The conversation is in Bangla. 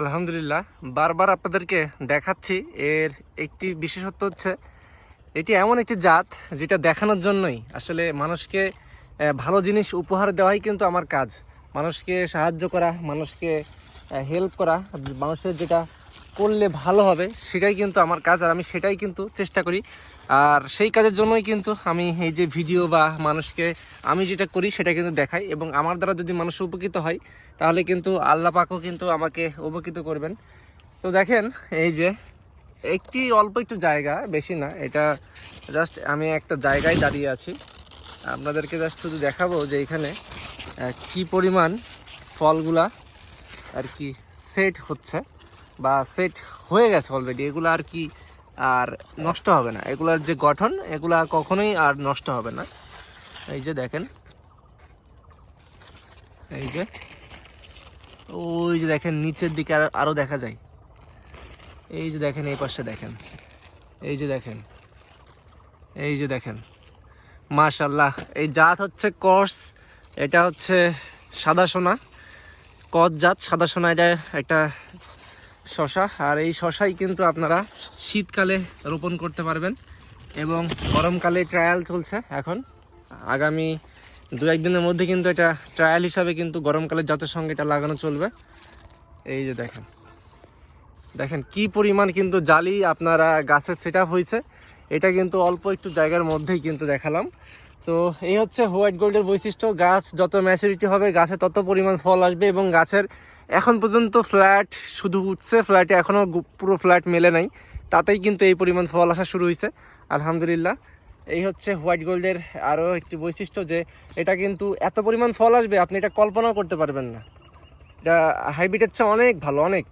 আলহামদুলিল্লাহ, বারবার আপনাদেরকে দেখাচ্ছি। এর একটি বিশেষত্ব হচ্ছে, এটি এমন একটি জাত যেটা দেখানোর জন্যই। আসলে মানুষকে ভালো জিনিস উপহার দেওয়াই কিন্তু আমার কাজ। মানুষকে সাহায্য করা, মানুষকে হেল্প করা, মানুষের যেটা করলে ভালো হবে, সেটাই কিন্তু আমার কাজ, আর আমি সেটাই কিন্তু চেষ্টা করি। আর সেই কাজের জন্যই কিন্তু আমি এই যে ভিডিও বা মানুষকে আমি যেটা করি, সেটা কিন্তু দেখাই। এবং আমার দ্বারা যদি মানুষ উপকৃত হয়, তাহলে কিন্তু আল্লাহ পাকও কিন্তু আমাকে উপকৃত করবেন। তো দেখেন, এই যে একটি অল্প একটু জায়গা, বেশি না, এটা জাস্ট আমি একটা জায়গায় দাঁড়িয়ে আছি। আপনাদেরকে জাস্ট শুধু দেখাবো যে এখানে কি পরিমাণ ফলগুলা আর কি সেট হচ্ছে। বা সেট হয়ে গেছে অলরেডি এগুলো আর কি আর নষ্ট হবে না। এগুলার যে গঠন, এগুলা কখনোই আর নষ্ট হবে না। এই যে দেখেন, এই যে, ওই যে দেখেন, নিচের দিকে আর আরও দেখা যায়। এই যে দেখেন, এই পাশে দেখেন, এই যে দেখেন, এই যে দেখেন। মাশাল্লাহ এই জাত হচ্ছে কর্স, এটা হচ্ছে সাদা সোনা। কদ জাত, সাদা সোনা, এটা একটা শশা, আর এই শশাই কিন্তু আপনারা শীতকালে রোপণ করতে পারবেন এবং গরমকালে ট্রায়াল চলছে এখন। আগামী দু একদিনের মধ্যে কিন্তু এটা ট্রায়াল হিসাবে কিন্তু গরমকালে জাতের সঙ্গে এটা লাগানো চলবে। এই যে দেখেন। দেখেন কি পরিমাণ কিন্তু জালি আপনারা গাছের সেট আপ হয়েছে। এটা কিন্তু অল্প একটু জায়গার মধ্যেই কিন্তু দেখালাম। তো এই হচ্ছে হোয়াইট গোল্ডের বৈশিষ্ট্য। গাছ যত ম্যাচুরিটি হবে, গাছে তত পরিমাণ ফল আসবে এবং গাছের এখন পর্যন্ত ফ্ল্যাট শুধু উঠছে, ফ্ল্যাটে এখনও পুরো ফ্ল্যাট মেলে নাই। তাতেই কিন্তু এই পরিমাণ ফল আসা শুরু হয়েছে আলহামদুলিল্লাহ। এই হচ্ছে হোয়াইট গোল্ডের আরও একটি বৈশিষ্ট্য যে, এটা কিন্তু এত পরিমাণ ফল আসবে, আপনি এটা কল্পনাও করতে পারবেন না। এটা হাইব্রিডের চেয়ে অনেক ভালো, অনেক।